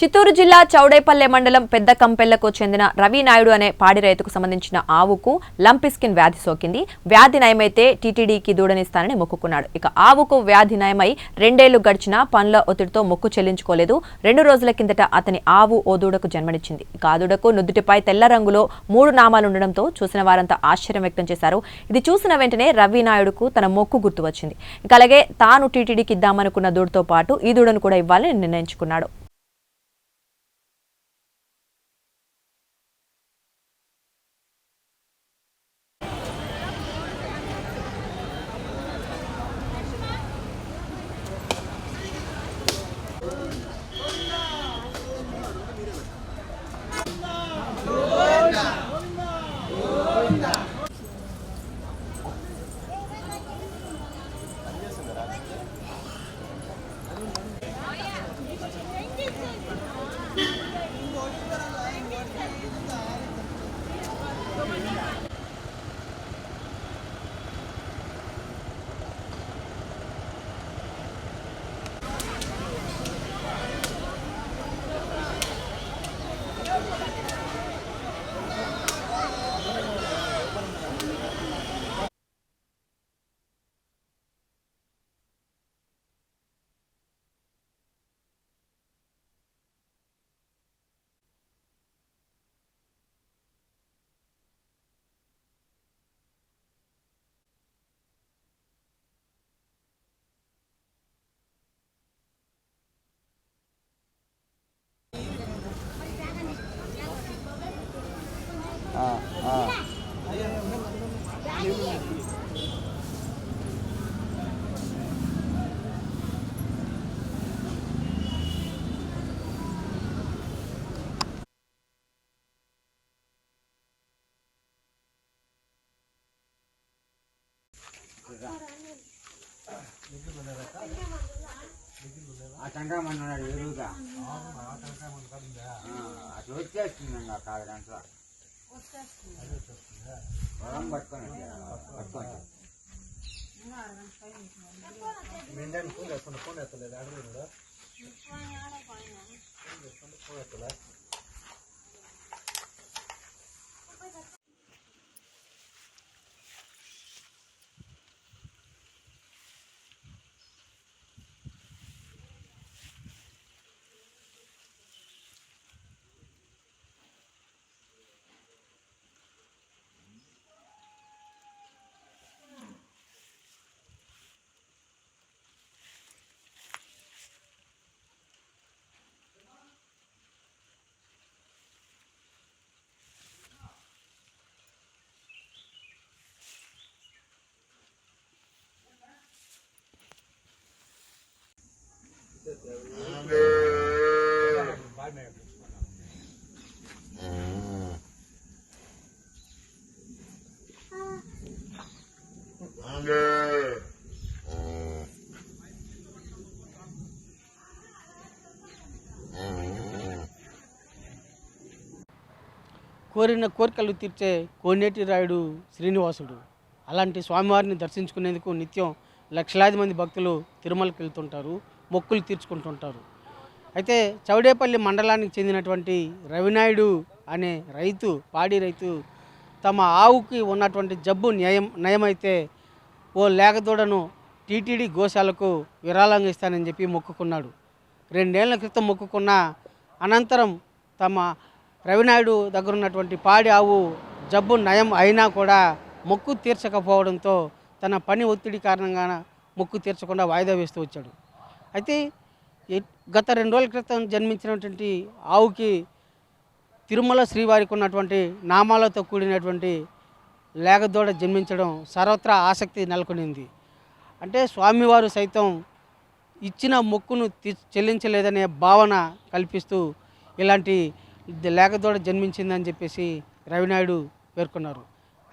చిత్తూరు జిల్లా చౌడేపల్లె మండలం పెద్ద కంపెల్లకు చెందిన రవి నాయుడు అనే పాడి రైతుకు సంబంధించిన ఆవుకు లంపిస్కిన్ వ్యాధి సోకింది. వ్యాధి నయమైతే టీటీడీకి దూడనిస్తానని మొక్కుకున్నాడు. ఇక ఆవుకు వ్యాధి నయమై రెండేళ్ళు గడిచినా పనుల ఒత్తిడితో మొక్కు చెల్లించుకోలేదు. రెండు రోజుల కిందట అతని ఆవు ఓ దూడకు జన్మనిచ్చింది. ఇక ఆ దూడకు నుదుటిపై తెల్ల రంగులో మూడు నామాలుండడంతో చూసిన వారంతా ఆశ్చర్యం వ్యక్తం చేశారు. ఇది చూసిన వెంటనే రవి నాయుడుకు తన మొక్కు గుర్తు వచ్చింది. ఇక అలాగే తాను టీటీడీకి ఇద్దామనుకున్న దూడతో పాటు ఈ దూడను కూడా ఇవ్వాలని నిర్ణయించుకున్నాడు. ఆ టెంకాయ మంది ఉన్నాడు ఎదురుగా అది వచ్చేస్తుంది ఇంకా కాదు గంటల పొలం పట్టుకొని పట్టుకొని కోరిన కోరికలు తీర్చే కోనేటి రాయుడు శ్రీనివాసుడు. అలాంటి స్వామివారిని దర్శించుకునేందుకు నిత్యం లక్షలాది మంది భక్తులు తిరుమలకి వెళ్తుంటారు మొక్కులు తీర్చుకుంటుంటారు. అయితే చౌడేపల్లి మండలానికి చెందినటువంటి రవినాయుడు అనే రైతు పాడి రైతు తమ ఆవుకి ఉన్నటువంటి జబ్బు న్యాయం నయమైతే ఓ లేగదూడను టీటీడీ గోశాలకు విరాళంగా ఇస్తానని చెప్పి మొక్కుకున్నాడు. రెండేళ్ళ క్రితం మొక్కుకున్న అనంతరం తమ రవినాయుడు దగ్గర ఉన్నటువంటి పాడి ఆవు జబ్బు నయం అయినా కూడా మొక్కు తీర్చకపోవడంతో తన పని ఒత్తిడి కారణంగా మొక్కు తీర్చకుండా వాయిదా వేస్తూ వచ్చాడు. అయితే గత రెండు రోజుల క్రితం జన్మించినటువంటి ఆవుకి తిరుమల శ్రీవారికి ఉన్నటువంటి నామాలతో కూడినటువంటి లేగదూడ జన్మించడం సర్వత్రా ఆసక్తి నెలకొనింది. అంటే స్వామివారు సైతం ఇచ్చిన మొక్కును తి- చెల్లించలేదనే భావన కల్పిస్తూ ఇలాంటి ద- లేగదూడ జన్మించిందని చెప్పేసి రవినాయుడు పేర్కొన్నారు.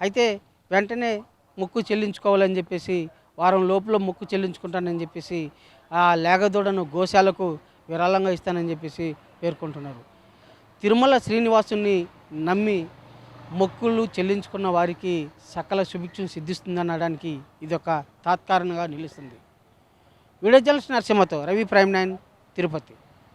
అయితే వెంటనే మొక్కు చెల్లించుకోవాలని చెప్పేసి వారం లోపల మొక్కు చెల్లించుకుంటానని చెప్పేసి ఆ లేగదూడను గోశాలకు విరాళంగా ఇస్తానని చెప్పేసి పేర్కొంటున్నారు. తిరుమల శ్రీనివాసుని నమ్మి మొక్కులు చెల్లించుకున్న వారికి సకల శుభిక్షం సిద్ధిస్తుందనడానికి ఇది ఒక తాత్కారణంగా నిలుస్తుంది. వీడియో జర్నలిస్ట్ నరసింహతో రవి ప్రైమ్ నైన్ తిరుపతి.